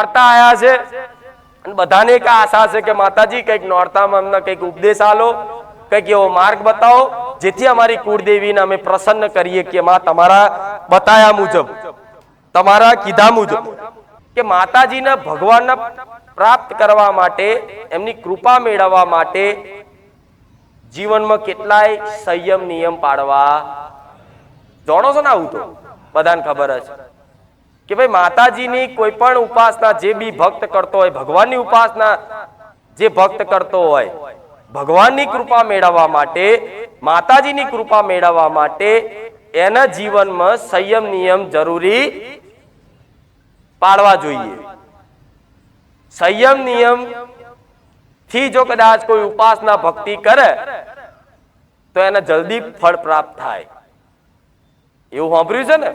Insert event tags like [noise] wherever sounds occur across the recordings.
નોરતા આયા છે. અને બધાને એક આશા છે કે માતાજી, કંઈક નોરતામાં અમને કંઈક ઉપદેશ આલો, કંઈક એવો માર્ગ બતાવો, જેથી અમારી કુળદેવીને અમે પ્રસન્ન કરીએ કે માં તમારા બતાયા મુજબ, તમારા કીધા મુજબ, કે માતાજીને ભગવાનને પ્રાપ્ત કરવા માટે, એમની કૃપા મેળવવા માટે જીવનમાં કેટલાય સંયમ નિયમ પાડવા. જાણો છો ને આવું તો? બધાને ખબર જ. કે ભાઈ માતાજીની કોઈ પણ ઉપાસના જે બી ભક્ત કરતો હોય, ભગવાનની ઉપાસના જે ભક્ત કરતો હોય, ભગવાનની કૃપા મેળવવા માટે, માતાજીની કૃપા મેળવવા માટે એના જીવનમાં સંયમ નિયમ જરૂરી પાડવા જોઈએ. સંયમ નિયમથી જો કદાચ કોઈ ઉપાસના ભક્તિ કરે, તો એને જલ્દી ફળ પ્રાપ્ત થાય. એવું સાંભળ્યું છે ને?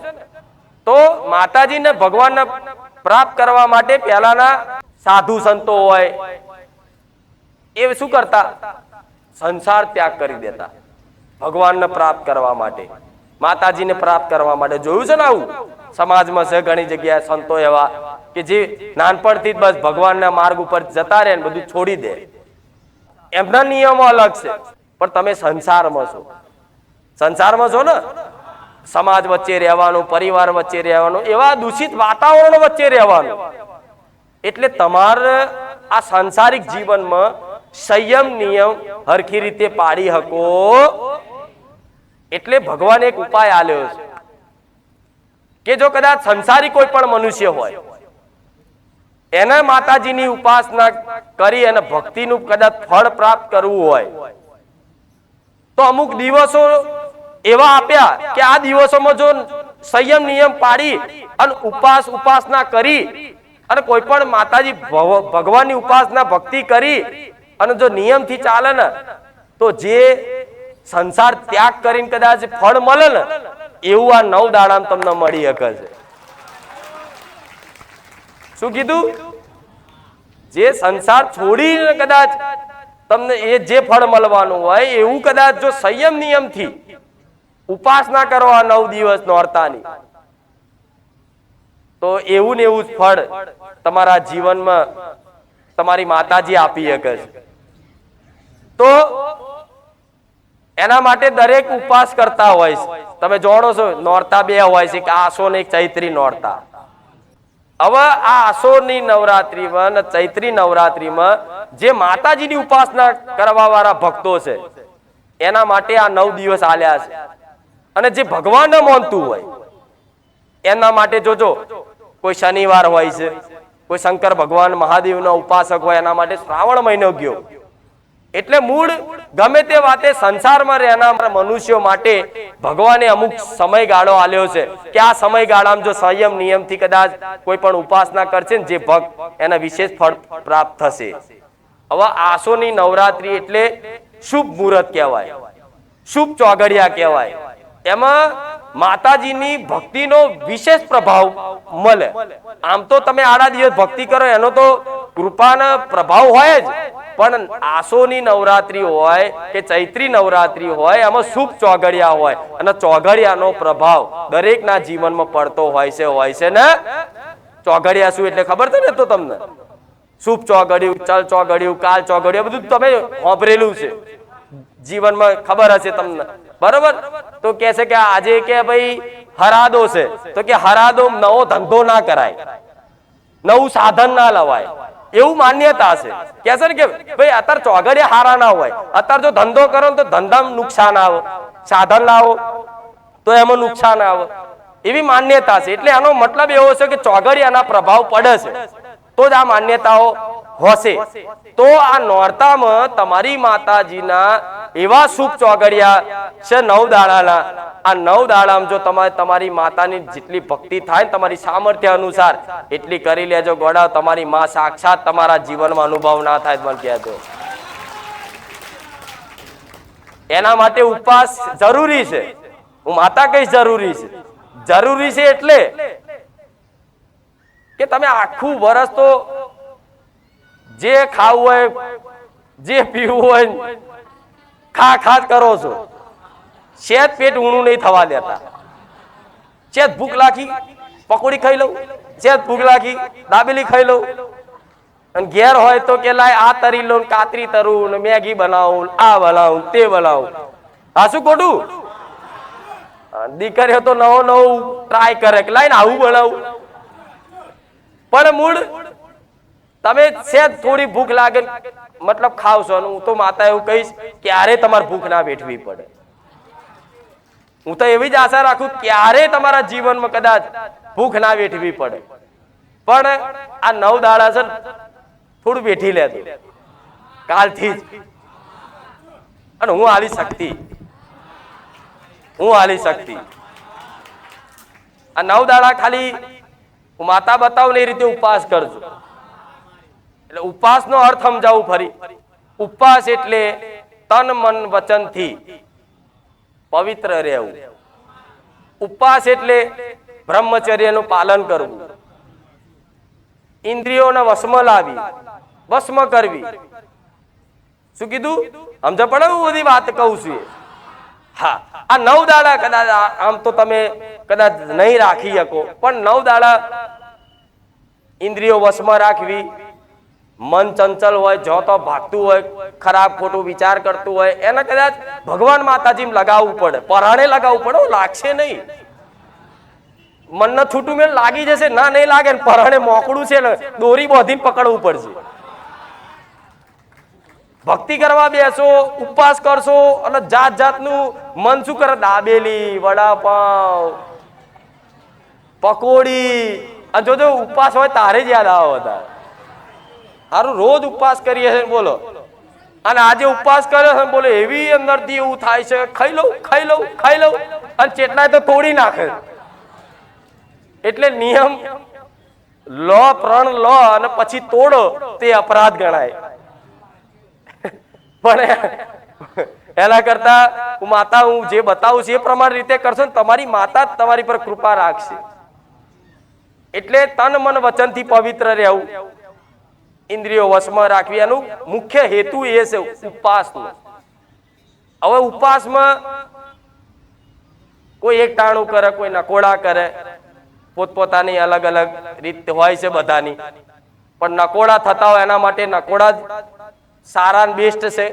તો માતાજીને ભગવાનને પ્રાપ્ત કરવા માટે પહેલાના સાધુ સંતો હોય, એ શું કરતા? સંસાર ત્યાગ કરી દેતા, ભગવાનને પ્રાપ્ત કરવા માટે, માતાજીને પ્રાપ્ત કરવા માટે. જોયું છે ને આવું? સમાજમાં છે ઘણી જગ્યાએ સંતો એવા કે જે નાનપણથી જ બસ ભગવાનના માર્ગ ઉપર જતા રહે ને બધું છોડી દે. એમના નિયમો અલગ છે. પણ તમે સંસારમાં છો. સંસારમાં છો ને? સમાજ વચ્ચે રહેવાનું, પરિવાર વચ્ચે રહેવાનું, એવા દૂષિત વાતાવરણ વચ્ચે રહેવાનું. એટલે તમારે આ સાંસારિક જીવનમાં સંયમ, નિયમ હરખી રીતે પાડી શકો. એટલે ભગવાન એક ઉપાય આલ્યો છે કે જો કદાચ સંસારી કોઈ પણ મનુષ્ય હોય, એને માતાજીની ઉપાસના કરી અને ભક્તિનું કદાચ ફળ પ્રાપ્ત કરવું હોય, તો અમુક દિવસો એવા આપ્યા કે આ દિવસોમાં જો સંયમ, નિયમ પાડી અને ઉપાસ ઉપાસના કરી અને કોઈ પણ માતાજી ભગવાનની ઉપાસના ભક્તિ કરી અને જો નિયમથી ચાલે ને, તો જે સંસાર ત્યાગ કરીને કદાચ ફળ મળે ને, એવું આ નવ દાડામાં તમને મળી શકે છે. શું કીધું? જે સંસાર છોડીને કદાચ તમને એ જે ફળ મળવાનું હોય, એવું કદાચ જો સંયમ, નિયમથી ઉપાસના કરો આ નવ દિવસ નોરતાની તો એવું ને એવું જ ફળ તમારા જીવનમાં તમારી માતાજી આપી શકે છે. તો એના માટે દરેક ઉપવાસ કરતા હોય છે. તમે જોડો છો, નોરતા બે હોય છે કે આસો ને એક ચૈત્રી નોરતા. હવે આ આસોની નવરાત્રીમાં ને ચૈત્રી નવરાત્રીમાં જે માતાજીની ઉપાસના કરવા વાળા ભક્તો છે, એના માટે આ નવ દિવસ આલ્યા છે. અને જે ભગવાન માનતું હોય, એના માટે જોજો કોઈ શનિવાર હોય છે, કોઈ શંકર ભગવાન મહાદેવના ઉપાસક હોય, એના માટે શ્રાવણ મહિનો ગયો. એટલે મૂળ ગમે તે વાતે સંસારમાં રહેનાર મનુષ્યો માટે ભગવાને અમુક સમયગાળો આલ્યો છે, કે આ સમયગાળામાં જો સંયમ નિયમથી કદાચ કોઈ પણ ઉપાસના કરશે ને જે ભક્ત એને વિશેષ ફળ પ્રાપ્ત થશે. હવે આસોની નવરાત્રી એટલે શુભ મુહૂર્ત કહેવાય, શુભ ચોગડિયા કહેવાય. એમાં માતાજીની ભક્તિનો વિશેષ પ્રભાવ મળે. આમ તો તમે આડા દિવસ ભક્તિ કરો, એનો તો કૃપાનો પ્રભાવ હોય જ. પણ આસોની નવરાત્રી હોય કે ચૈત્રી નવરાત્રી હોય એમાં શુભ ચોગડિયા હોય. અને ચોગડિયાનો પ્રભાવ દરેકના જીવનમાં પડતો હોય છે હોય છે ને? ચોગડિયા શું એટલે ખબર છે ને તો તમને? શુભ ચોગડિયું, ચલ ચોગડિયું, કાલ ચોગડિયું, બધું તમે વાપરેલું છે. જીવનમાં ખબર હશે તમને. બરોબર? તો કે છે કે આજે કે ભાઈ હરાદો છે. તો કે હરાદો નવો ધંધો ના કરાય. નવું સાધન ના લવાય. એવું માન્યતા છે. કે છે ને કે ભાઈ અત્યારે ચોગડિયા હારા ના હોય. અત્યારે જો ધંધો કરો તો ધંધામાં નુકસાન આવે. સાધન લાવો, તો એમાં નુકસાન આવે. એવી માન્યતા છે. એટલે આનો મતલબ એવો છે કે ચોગડિયાના પ્રભાવ પડે છે. તો જ આ માન્યતાઓ હશે. તો આ નોરતામાં તમારી માતાજીના એવા શુભ ચોગડિયા છે નવ દાડાના. આ નવ દાડામાં જો તમારે તમારી માતાની જેટલી ભક્તિ થાય તમારી સામર્થ્ય અનુસાર, એટલી કરી લેજો ગોડા. તમારી માં સાક્ષાત તમારા જીવનમાં અનુભવ ના થાય મને કહેજો. એના માટે ઉપવાસ જરૂરી છે. હું માતા કઈ જરૂરી છે. જરૂરી છે એટલે કે તમે આખું વરસ તો જે ખાવું હોય, જે પીવું હોય, ખા ખા કરો છો. શેત પેટ ઊણું નહીં થવા દેતા. શેત ભૂખ લાખી પકોડી ખાઈ લઉં. શેત ભૂખ લાખી દાબેલી ખાઈ લઉં. અને ઘેર હોય તો કે લાય આ તરી લઉં ને કાતરી તરું ને મેગી બનાવું ને આ બનાવું તે બનાવું. હા, શું ખોટું? દીકરીઓ તો નવો નવું ટ્રાય કરે કે લાઈને આવું બનાવું. પણ મૂળ, તમે છે થોડી ભૂખ લાગે મતલબ અને હું તો માતા એવું કહીશ ક્યારે તમારે ભૂખ ના વેઠવી પડે. હું તો એવી જ આશા રાખું ક્યારે તમારા જીવનમાં કદાચ ભૂખ ના વેઠવી પડે. પણ આ નવ દાડા છે થોડું વેઠી લેતો કાલથી જ. અને હું આવી શકતી. હું આલી શકતી. આ નવ દાડા ખાલી હું માતા બતાવું ને એ રીતે ઉપવાસ કરજો. એટલે ઉપવાસનો અર્થ સમજાવું ફરી. ઉપવાસ એટલે તન, મન, વચનથી પવિત્ર રહેવું. ઉપવાસ એટલે બ્રહ્મચર્યનું પાલન કરવું. ઇન્દ્રિયોને વશમાં લાવી, વસ્મ કરવી. શું કીધું? સમજ પડે હું બધી વાત કહું છું હા, આ નવ દાડા કદાચ આમ તો તમે કદાચ નહીં રાખી શકો, પણ નવ દાડા ઇન્દ્રિયો વશમાં રાખવી. મન ચંચલ હોય, જો તો ભાગતું હોય, ખરાબ ખોટું વિચાર કરતું હોય, એને કદાચ ભગવાન માતાજી લગાવવું પડે. પરાણે લગાવવું પડે લાગશે નહીં. મનને છૂટું મેળ લાગી જશે, ના નહીં લાગે ને પરાણે મોકળું છે ને, દોરી બોધીને પકડવું પડશે. ભક્તિ કરવા બેસો, ઉપવાસ કરશો, અને જાત જાતનું મન શું કરે? દાબેલી, વડાપાવ, પકોડી અને જોજો, ઉપવાસ હોય તારે જ યાદ આવો બધા. સારું રોજ ઉપવાસ કરીએ છે બોલો. અને આજે ઉપવાસ કર્યો છે બોલો, એવી અંદરથી એવું થાય છે. ખાઈ લઉં ખાઈ લઉં ખાઈ લઉં. અને ચેટલાય તો તોડી નાખે. એટલે નિયમ, લો, પ્રણ લો અને પછી તોડો, તે અપરાધ ગણાય. પણ એના કરતા હું માતા, હું જે બતાવું છું એ પ્રમાણે રીતે કરશો ને તમારી માતા જ તમારી પર કૃપા રાખશે. એટલે તન મન વચનથી પવિત્ર રહેવું. ઇન્દ્રિયો વશમાં રાખવી એનું મુખ્ય હેતુ એ છે ઉપવાસનો હવે ઉપવાસમાં કોઈ એક ટાણું કરે, કોઈ નકોડા કરે, પોતપોતાની અલગ અલગ રીત હોય છે બધાની. પણ નકોડા થતા હોય એના માટે નકોડા જ સારા બેસ્ટ છે.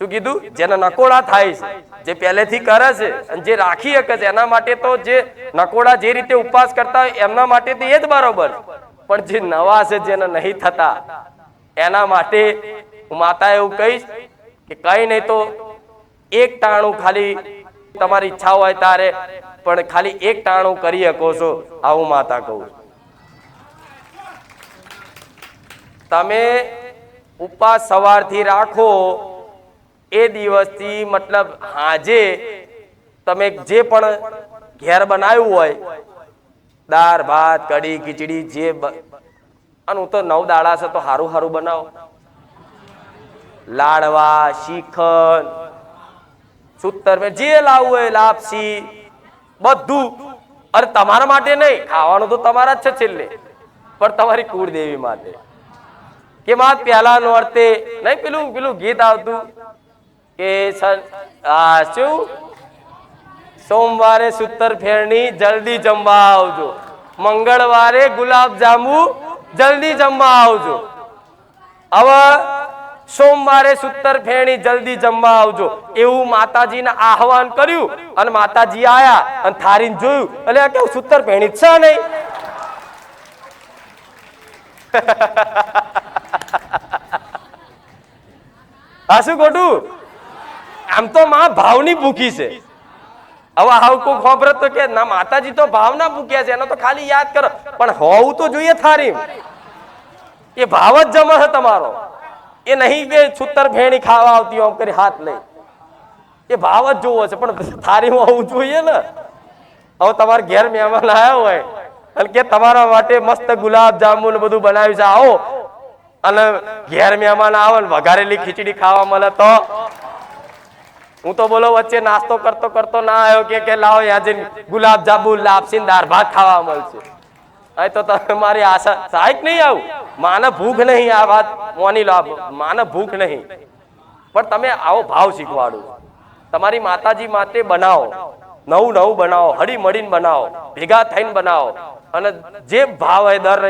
શું કીધું? જેના નકોડા થાય છે. જે પહેલેથી કરે છે અને જે રાખી શકે છે, એના માટે તો જે નકોડા જે રીતે ઉપવાસ કરતા હોય, એમના માટે તો એ જ બરોબર પણ જે નવા છે, જેને નહીં થતા, એના માટે હું માતા એવું કહીશ કે કઈ નહીં તો એક ટાણું ખાલી તમારી ઈચ્છા હોય તારે, પણ ખાલી એક ટાણું કરી શકો છો, આવું માતા કહું તમે ઉપવાસ સવારથી રાખો એ દિવસથી મતલબ આજે તમે જે પણ ઘેર બનાવ્યું હોય, દાળ, ભાત, કઢી, ખીચડી, જે અને હું તો નવ દાડા છે તો હારું સારું બનાવો. લાડવા, શીખન, સૂતર જે લાવવું હોય, લાપસી, બધું. અરે તમારા માટે નહીં, ખાવાનું તો તમારા જ છે છેલ્લે. પણ તમારી કુળદેવી માટે. કે માં પહેલા અર્થે, નહીં, પેલું પેલું ગીત આવતું. કે શું? સોમવારે સૂતર ફેરણી જલ્દી જમવા આવજો મંગળવારે ગુલાબ જાંબુ જલ્દી જમવા આવજો હવે સોમવારે સૂતર ફેરણી જલ્દી જમવા આવજો એવું માતાજીને આહવાન કર્યું અને માતાજી આયા અને થારીને જોયું. એટલે આ કેવું સૂતર ફેરણી જ છે નહીં? [laughs] હા શું ખોટું? આમ તો માં ભાવની ભૂખી છે. હવે આવું કોઈ ખબર તો કે ના, માતાજી તો ભાવના ભૂખ્યા છે, એનો તો ખાલી યાદ કરો. પણ હોવું તો જોઈએ થારી. એ ભાવ જ જમા છે તમારો. એ નહીં કે છુત્તર ભેણી ખાવા આવતી આમ કરી હાથ લઈ. એ ભાવ જ જોવો છે, પણ થારીમાં હોવું જોઈએ ને. હવે તમારે ઘેર મહેમાન આવ્યા હોય અને કે તમારા માટે મસ્ત ગુલાબ જાંબુ ને બધું બનાવ્યું છે, આવો. અને ઘેર મહેમાન આવે ને વઘારેલી ખીચડી ખાવા મળે તો હું તો બોલો, વચ્ચે નાસ્તો કરતો કરતો ના આવ્યો કે કે લાવો યા ગુલાબ જાંબુ લાપસી દાળ ભાત ખાવા મળશે. અહીં તો તમે મારી આશા સાહેબ નહીં આવું? માને ભૂખ નહીં આ વાત, મોની લો માને ભૂખ નહીં. પણ તમે આવો ભાવ શીખવાડો. તમારી માતાજી માટે બનાવો. નવું નવું બનાવો, હળી મળીને બનાવો, ભેગા થઈને બનાવો. અને જે ભાવ હોય દર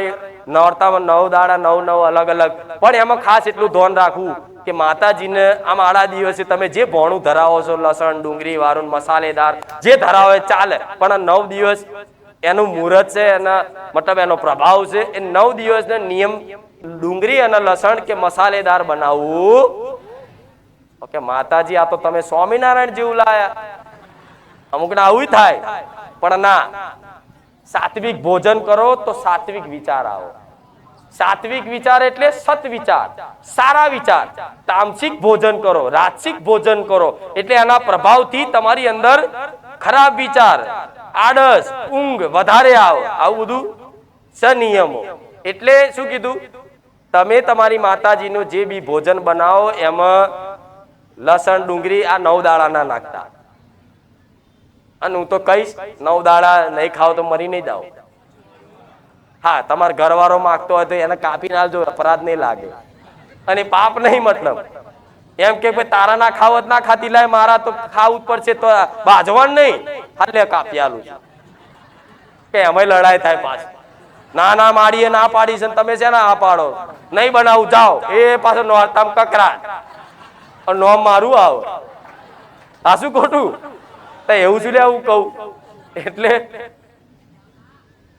નોરતામાં નવ દાડા, નવ નવ અલગ અલગ. પણ એમાં ખાસ એટલું ધ્યાન રાખવું. કે માતાજીને આમ આડા દિવસે તમે જે ભોણું ધરાવો છો, લસણ, ડુંગળી વાળું મસાલેદાર, જે ધરાવો ચાલે. પણ આ નવ દિવસ એનું મુહૂર્ત છે, એના મતલબ એનો પ્રભાવ છે. એ નવ દિવસનો નિયમ ડુંગળી અને લસણ કે મસાલેદાર બનાવવું. ઓકે, માતાજી, આ તો તમે સ્વામિનારાયણ જેવું લાયા. અમુક આવું થાય, પણ ના. સાત્વિક ભોજન કરો તો સાત્વિક વિચાર આવો. સાત્વિક વિચાર એટલે સત વિચાર સારા વિચાર. તામસિક ભોજન કરો રાજસિક ભોજન કરો. એટલે એના પ્રભાવથી તમારી અંદર ખરાબ વિચાર, આળસ, ઊંઘ વધારે આવો. આવું બધું સનિયમો એટલે શું કીધું? તમે તમારી માતાજીનું જે બી ભોજન બનાવો, એમાં લસણ, ડુંગળી, આ નવ દાળાના નાખતા. અને હું તો કહીશ, નવ દાડા નહીં ખાવ તો મરી નહીં જાવ હા, તમારા ઘરવાળો માંગતો હોય તો એને કાપી નાખજો અપરાધ નહીં લાગે. અને પાપ નહીં મતલબ. એમ કે ભાઈ, તારા ના ખાવત ના ખાતી લાય મારા તો ખાવું પડશે તો બાજવાન નહીં. હાલે કાપી આલું કે અમે લડાઈ થાય પાછી. ના ના, માડીએ ના પાડી છે ને તમે છે આ પાડો? નહીં બનાવું, જાઓ. એ પાછો નોરતામ કકરા નોમ મારું આવો. આ શું ખોટું? તો એવું શું લે, આવું કહું? એટલે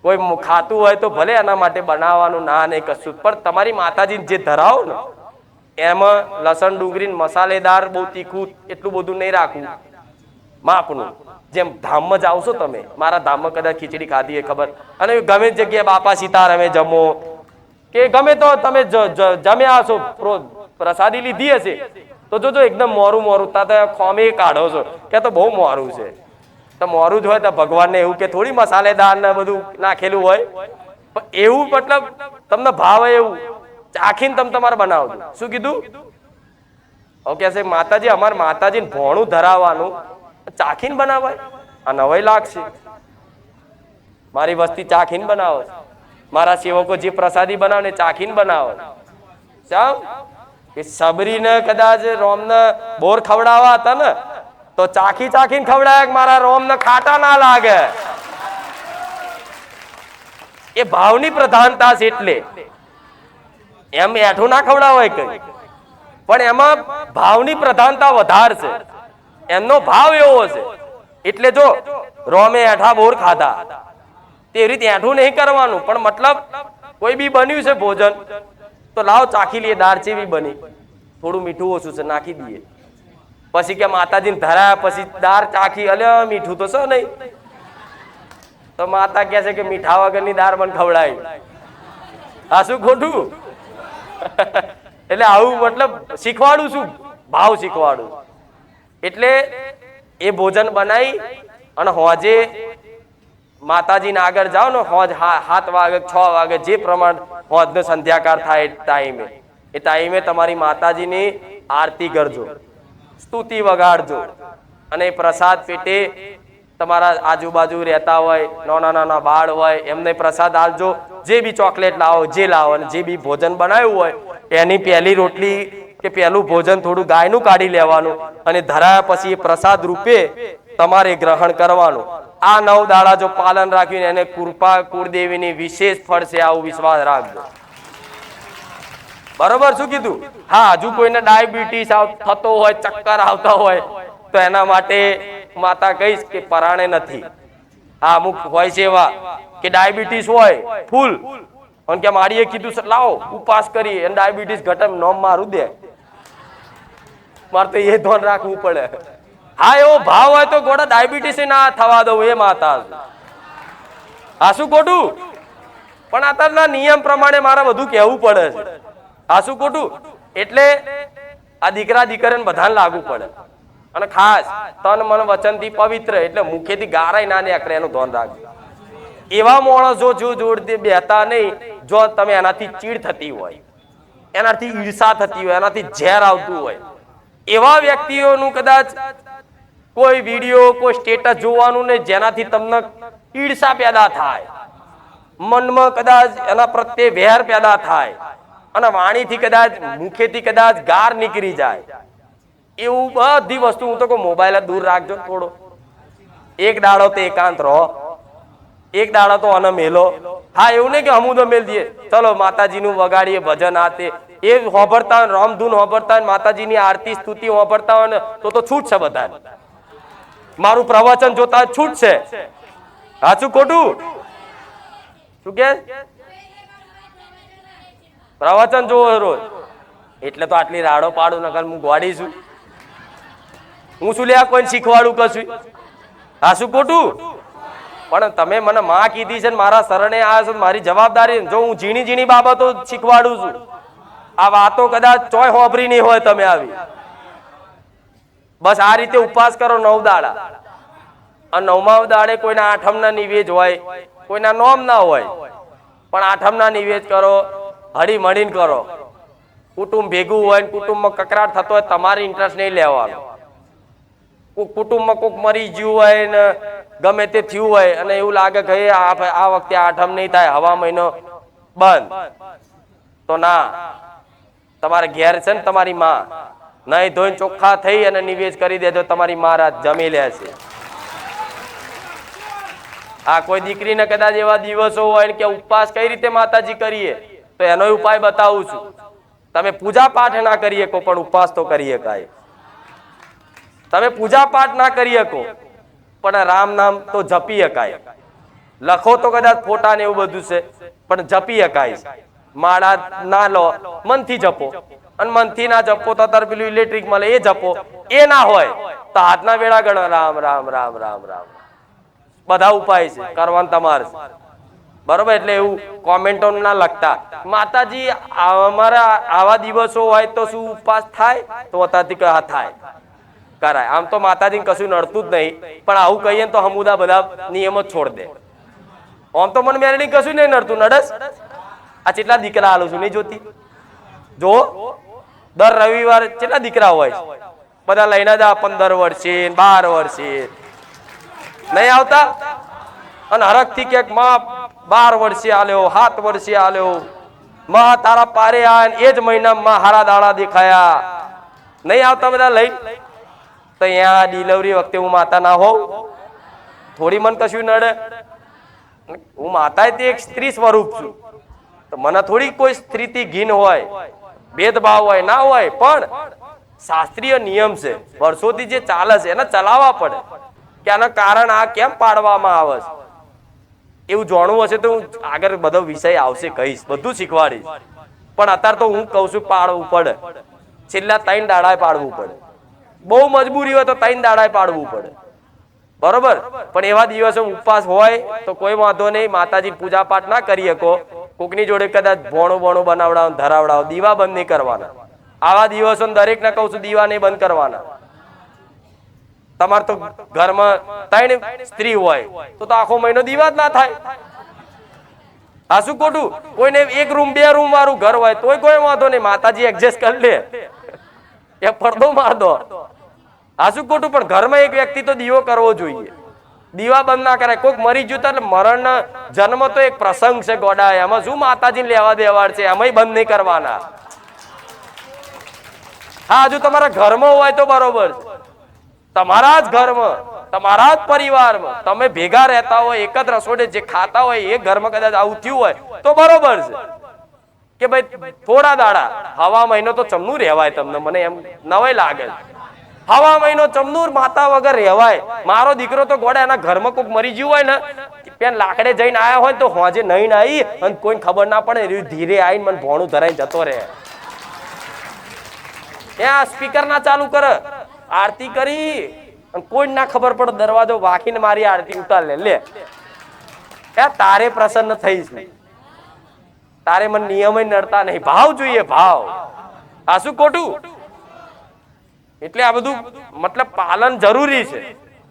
કોઈ ખાતું હોય તો ભલે એના માટે બનાવવાનું ના નહીં કશું, પણ તમારી માતાજી જે ધરાવો ને, એમાં લસણ ડુંગળી મસાલેદાર, બહુ તીખું, એટલું બધું નહીં રાખવું. માપનું. જેમ ધામમાં જ આવશો તમે. મારા ધામમાં કદાચ ખીચડી ખાધી એ ખબર. અને ગમે જગ્યાએ બાપા સીતારામે જમો. કે ગમે તો તમે જમ્યા હશો, પ્રો- પ્રસાદી લીધી હશે, તો જોજો એકદમ મોરું મોરું. તો ખોમે કાઢો છો. કે તો બહુ મોરું છે. તો મોરું જ હોય તો ભગવાનને એવું કે થોડી મસાલેદાર ને બધું નાખેલું હોય. એવું મતલબ તમને ભાવે એવું. ચાખીને તમે તમારે બનાવો શું કીધું? ઓકે છે માતાજી, અમારે માતાજીને ભોણું ધરાવવાનું. ચાખીને બનાવાય? આ નવાઈ લાગશે. મારી વસ્તી ચાખીને બનાવો. મારા સેવકો જે પ્રસાદી બનાવે ચાખીને બનાવો. સામ કે સબરીને કદાચ રોમને બોર ખવડાવવા હતા ને તો ચાખી ચાખીને ખવડાવે મારા રોમને ખાટા ના લાગે? એ ભાવની પ્રધાનતા છે એટલે. એમ એઠું ના ખવડાવાય કઈ. પણ એમાં ભાવની પ્રધાનતા વધાર છે. એમનો ભાવ એવો છે. એટલે જો રોમે એઠા બોર ખાધા. તે રીતે એઠું નહીં કરવાનું. પણ મતલબ કોઈ બી બન્યું છે ભોજન, તો લાવ ચાખી લઈએ, દાળ ચેવી બની. થોડું મીઠું ઓછું છે, નાખી દઈએ. પછી કે માતાજીને ધરાયા, પછી દાળ ચાખી, અલ્યા, મીઠું તો છો નહીં. તો માતા કહે છે કે મીઠા વગરની દાળ મને ખવડાય. આ શું ખોટું? એટલે આવું મતલબ શીખવાડું છું, ભાવ શીખવાડું. એટલે એ ભોજન બનાવી અને હોજે માતાજીને આગળ જાઓ ને, હોજ સાત વાગે, છ વાગે જે પ્રમાણ હોજનો સંધ્યાકાર થાય ટાઈમે. એ ટાઈમે તમારી માતાજીની આરતી કરજો. સ્તુતિ વગાડજો. અને પ્રસાદ પેટે તમારા આજુબાજુ રહેતા હોય, નાના નાના બાળ હોય, એમને પ્રસાદ આપજો. જે બી ચોકલેટ લાવો, જે લાવો અને જે બી ભોજન બનાવ્યું હોય, એની પહેલી રોટલી કે પહેલું ભોજન થોડું ગાયનું કાઢી લેવાનું અને ધરાયા પછી એ પ્રસાદ રૂપે તમારે ગ્રહણ કરવાનું. આ નવ દાડા જો પાલન રાખ્યું એને કૃપા કુળદેવીની વિશેષ ફળ છે, આવું વિશ્વાસ રાખજો. બરોબર શું કીધું? હા, હજુ કોઈને ડાયાબિટીસ થતો હોય, ચક્કર આવતા હોય, તો એના માટે માતા કહીશ કે પરાણે નથી. હા અમુક હોય છે એવા કે ડાયાબિટીસ હોય, ફૂલ. અને કે મારીએ કીધું લાવો, ઉપવાસ કરી અને ડાયાબિટીસ ઘટે નોમ મારું દે. મારે તો એ ધોન રાખવું પડે. હા, એવો ભાવ હોય તો ગોડા ડાયાબિટીસ ના થવા દઉં એ માતા. આ શું ખોટું પણ અત્યારના નિયમ પ્રમાણે મારે બધું કહેવું પડે છે. આ શું ખોટું. એટલે આ દીકરા દીકરીને બધાને લાગુ પડે. અને ખાસ તન મન વચનથી પવિત્ર એટલે મુખેથી ગારાય ના નીકળે એનું ધ્યાન રાખજો. એવા માણસ જો જો જોડતી બેતા નહીં, જો તમે એનાથી ચીડ થતી હોય, એનાથી ઈર્ષા થતી હોય, એનાથી ઝેર આવતું હોય, એવા વ્યક્તિઓનું કદાચ કોઈ વીડિયો, કોઈ સ્ટેટસ જોવાનું નહીં, જેનાથી તમને ઈર્ષા પેદા થાય. મનમાં કદાચ એના પ્રત્યે વેર પેદા થાય. અને વાણીથી કદાચ, મુખેથી કદાચ ગાર નીકળી જાય. એવું બધી વસ્તુ હું તો કહું, મોબાઈલ દૂર રાખજો થોડો. એક દાડો તો એકાંત રહો. એક દાડો તો અન મેલો. હા, એવું નહીં કે હમું તો મેલ દઈએ. ચલો, માતાજીનું વગાડીએ ભજન આ તે. એ હોભરતા હોય રામધૂન હોભરતા હોય માતાજીની આરતી, સ્તુતિ હોભરતા હોય તો તો છૂટ છે બધા મારું પ્રવચન જોતા છૂટ છે સાચું ખોટું? શું કે? પ્રવચન જોવો રોજ. એટલે તો આટલી રાડો પાડું, નકર હું ગોડી છું. હું શું લે કોઈને શીખવાડું કશું? હા, શું ખોટું? પણ તમે મને માં કીધી છે મારા શરણે આ છો મારી જવાબદારી જો હું ઝીણી ઝીણી બાબતો શીખવાડું છું, આ વાતો કદાચ ચોય હોભરી નહીં હોય તમે આવી. બસ આ રીતે ઉપવાસ કરો નવ દાડા. અને નવમા દાડે કોઈના આઠમના નિવેજ હોય, કોઈના નોમ ના હોય. પણ આઠમના નિવેજ કરો. હળી મળીને કરો. કુટુંબ ભેગું હોય ને કુટુંબમાં કકરાટ થતો હોય, તમારે ઇન્ટરેસ્ટ નહીં લેવાનો. કોઈક કુટુંબમાં કોઈક મરી ગયું હોય ને ગમે તે થયું હોય અને એવું લાગે કે આ વખતે આઠમ નહીં થાય, હવા મહિનો બંધ. તો ના, તમારે ઘેર છે ને તમારી માં. નહીં ધોઈને ચોખ્ખા થઈ અને નિવેશ કરી દેજો, તમારી માં રાત જમી લે છે. આ કોઈ દીકરીને કદાચ એવા દિવસો હોય કે ઉપવાસ કઈ રીતે માતાજી કરીએ? તો એનો ઉપાય બતાવું છું. તમે પૂજા પાઠ ના કરી શકો, પણ ઉપવાસ તો કરી શકાય. તમે પૂજા પાઠ ના કરી શકો, પણ રામ નામ તો જપી શકાય. લખો તો કદાચ ફોટા ને એવું બધું છે, પણ જપી શકાય માળા ના લો, મનથી જપો. અને મનથી ના જપો તો તાર પેલું ઇલેક્ટ્રિક મળે એ જપો. એ ના હોય, તો હાથના વેળા ગણો. રામ રામ રામ રામ રામ. બધા ઉપાય છે, કરવાનું તમારે. બરોબર? એટલે એવું કોમેન્ટો ના લખતા. માતાજી અમારા આવા દિવસો હોય તો શું ઉપવાસ થાય? તો અતાથી કહે થાય? કરાય. આમ તો માતાજીને કશું નડતું જ નહીં. પણ આવું કહીએ તો હમુદા બધા નિયમો છોડ દે. આમ તો મને મેરણી કશું નહીં નડતું. નડસ? આ કેટલા દીકરા આલું છું? નહીં જોતી? જો, દર રવિવાર કેટલા દીકરા હોય? બધા લઈને જ પંદર વર્ષે બાર વર્ષે. નહીં આવતા? અને હરખથી ક્યાંકમાં બાર વર્ષે આલ્યો, સાત વર્ષે આલ્યો. માં તારા પારે આ એ જ મહિનામાં હારા દાડા દેખાયા. નહીં આવતા બધા લઈ? તો અહીંયા ડિલિવરી વખતે હું માતા ના હોઉં. થોડી મન કશું નડે. હું માતા તે એક સ્ત્રી સ્વરૂપ છું. તો મને થોડી કોઈ સ્ત્રીથી ઘીન હોય, ભેદભાવ હોય, ના હોય, પણ શાસ્ત્રીય નિયમ છે. વર્ષોથી જે ચાલે છે એને ચલાવવા પડે. કે આનું કારણ આ કેમ પાડવામાં આવે છે? એવું જાણવું હશે તો હું આગળ બધો વિષય આવશે કહીશ, બધું શીખવાડીશ. પણ અત્યારે તો હું કહું છું પાડવું પડે. છેલ્લા ત્રણ દાડાએ પાડવું પડે. બહુ મજબૂરી હોય તો ત્રણ દાડાએ પાડવું પડે. બરોબર? પણ એવા દિવસો ઉપવાસ હોય તો કોઈ વાંધો નહીં, માતાજી પૂજા પાઠ ના કરી શકો. કોકની જોડે કદાચ ભોણું ભોણું બનાવડાવો, ધરાવડાવો, દીવા બંધ નહીં કરવાના. આવા દિવસો દરેક ને કહું છું, દીવા નહીં બંધ કરવાના. તમારે તો ઘરમાં ત્રણ સ્ત્રી હોય, તો તો આખો મહિનો દીવા જ ના થાય. આ શું ખોટું? કોઈને એક રૂમ, બે રૂમ વાળું ઘર હોય, તોય કોઈ વાંધો નહીં. માતાજી એડજસ્ટ કરી લે. એ પડદો માર દો આ શું ખોટું? પણ ઘરમાં એક વ્યક્તિ તો દીવો કરવો જોઈએ. દીવા બંધ ના કરાય. કોઈક મરી ગયું તો એટલે મરણ જન્મ તો એક પ્રસંગ છે ગોડા એમાં શું માતાજી લેવા દેવાડ છે? એમાંય બંધ નહીં કરવાના. હા, હજુ તમારા ઘરમાં હોય તો બરોબર છે. તમારા જ ઘરમાં, તમારા જ પરિવારમાં તમે ભેગા રહેતા હોય એક જ રસોડે જે ખાતા હોય એ ઘરમાં કદાચ આવું થયું હોય, તો બરોબર છે. કે ભાઈ, થોડા દાડા, હવા મહિનો તો ચમનું રહેવાય તમને, મને એમ નવાય લાગે. હવા મહિનો ચમનું માતા વગર રહેવાય. મારો દીકરો તો ગોડા એના ઘરમાં કોઈક મરી ગયું હોય ને, પેન લાકડે જઈને આયા હોય તો હોજે નહીં આવી અને કોઈને ખબર ના પડે ધીરે આવીને મને ભોણું ધરાઈને જતો રહે. એ સ્પીકર ના ચાલુ કર. આરતી કરી કોઈ ના ખબર પડે, દરવાજો વાંકીને મારી આરતી ઉતાર લે. તારે પ્રસન્ન થઈશ તારે મને નિયમ નડતા નહીં. ભાવ જોઈએ, ભાવ. આ શું ખોટું? એટલે આ બધું મતલબ પાલન જરૂરી છે.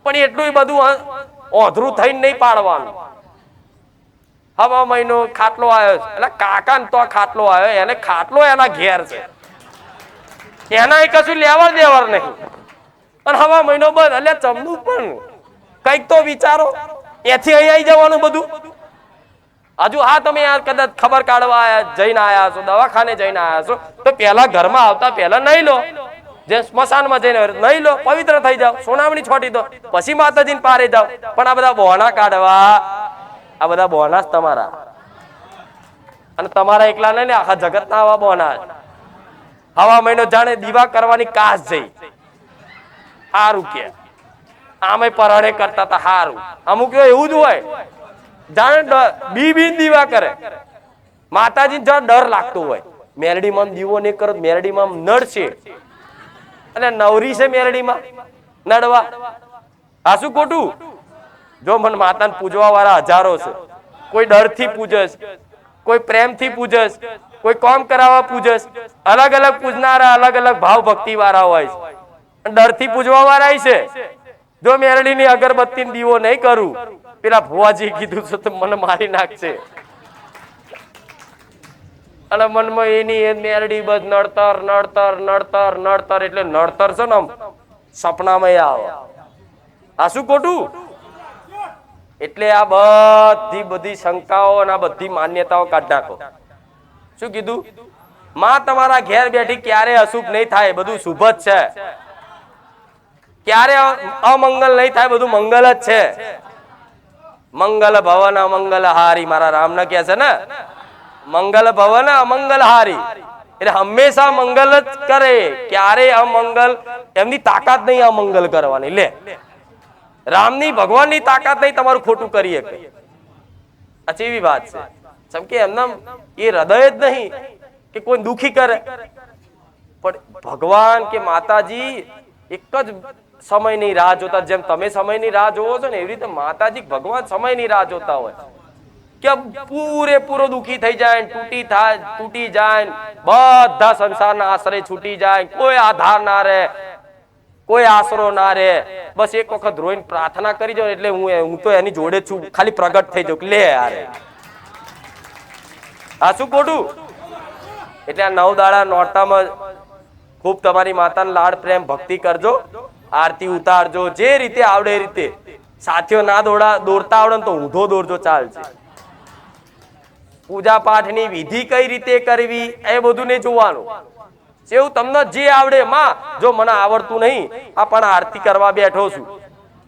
પણ એટલું બધું ઓધરું થઈને નહીં પાડવાનું. હવા મહિનો ખાટલો આવ્યો છે. એટલે કાકા તો ખાટલો આવ્યો. એને ખાટલો એના ઘેર છે. એના કશું લેવર દેવર નહીં. અને હવા મહિનો બંધ, એટલે ચમનું પણ કંઈક તો વિચારો. એથી અહીં જવાનું બધું. હજુ હા, તમે આ કદાચ ખબર કાઢવા જઈને આવ્યા છો દવાખાને જઈને આવ્યા છો તો પહેલા ઘરમાં આવતા પહેલા નહીં લો. જે સ્મશાનમાં જઈને નહીં લો, પવિત્ર થઈ જાઓ, સોનામણી છોટી દો. પછી માતાજીને પારે જાઓ. પણ આ બધા બોના કાઢવા. આ બધા બોના જ તમારા. અને તમારા એકલા નહીં ને, આખા જગતના આવા બોના હવા મહિનો જાણે દીવા કરવાની કાશ જઈ. હારું કે. આમે પરણે કરતા હતા હારું. અમુક એવું જ હોય. જાણે બી બી દીવા કરે. માતાજી જરા ડર લાગતો હોય. મેરડીમાં દીવો નહીં કરો મેરડીમાં નડશે. અને નવરી છે મેરડીમાં. નડવા. આ શું ખોટું? જો મને માતાને પૂજવા વાળા હજારો છે. કોઈ ડરથી થી છે કોઈ પ્રેમથી પૂજે છે કોઈ કોમ કરાવવા પૂજસ અલગ અલગ પૂજનારા અલગ અલગ ભાવ ભક્તિ વાળા હોય છે. ડરથી પૂજવા વાળા છે. જો મેરડીની અગરબત્તી દીવો નહીં કરું, પેલા ભુવાજી કીધું છે તો મને મારી નાખશે. અને મનમાં એની મેરડી બધ નડતર નડતર નડતર નડતર એટલે નડતર છે ને સપનામાં આવે. આ શું ખોટું? એટલે આ બધી બધી શંકાઓ અને આ બધી માન્યતાઓ કાઢ નાખો. શું કીધું? માં તમારા ઘેર બેઠી ક્યારે અશુભ નહીં થાય, બધું શુભ જ છે. ક્યારે અમંગલ નહીં થાય, બધું મંગલ જ છે. મંગલ ભવન અમંગલ હારી, મારા રામ કહે છે ને, મંગલ ભવન અમંગલ હારી. એટલે હંમેશા મંગલ જ કરે ક્યારે અમંગલ, એમની તાકાત નહીં અમંગલ કરવાની. લે, રામની ભગવાનની તાકાત નહીં તમારું ખોટું કરી શકે પછી એવી વાત છે? જેમ કે એમના એ હૃદય જ નહીં કે કોઈ દુખી કરે. પણ ભગવાન કે માતાજી એક જ સમયની રાહ જોતા, જેમ તમે સમયની રાહ જોવો છો ને, એવી રીતે માતાજી, ભગવાન સમયની રાહ જોતા હોય. કે પૂરેપૂરો દુખી થઈ જાય તૂટી થાય, તૂટી જાય બધા સંસારના આશરે છૂટી જાય કોઈ આધાર ના રહે, કોઈ આશરો ના રહે. બસ એક વખત રોઈને પ્રાર્થના કરી જાઉં એટલે હું હું તો એની જોડે છું, ખાલી પ્રગટ થઈ જાઉં લે યાર આ શું ખોટું? એટલે આ નવ દાડા નોરતામાં ખૂબ તમારી માતાને લાડ પ્રેમ ભક્તિ કરજો. આરતી ઉતારજો, જે રીતે આવડે એ રીતે. સાથીઓ, ના દોડા દોરતા આવડે તો ઊંધો દોરજો ચાલશે. પૂજા પાઠની વિધિ કઈ રીતે કરવી એ બધું નહીં જોવાનું. એવું તમને જે આવડે માં જો મને આવડતું નહીં, આ પણ આરતી કરવા બેઠો છું.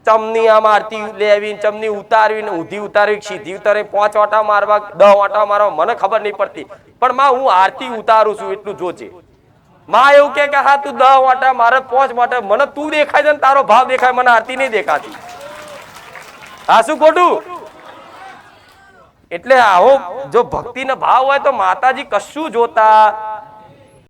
ચમની આમ આરતી લેવી ચમની ઉતારવી ને ઊંધી ઉતારવી સીધી ઉતારવી, પાંચ વાટા મારવા દસ વાટા મારવા, મને ખબર નહીં પડતી. પણ માં હું આરતી ઉતારું છું એટલું જોજે. માં એવું કે હા, તું દસ વાટા મારે પોચ વાટા, મને તું દેખાય છે ને, તારો ભાવ દેખાય, મને આરતી નહીં દેખાતી. હા, શું ખોટું? એટલે આવો, જો ભક્તિનો ભાવ હોય તો માતાજી કશું જોતા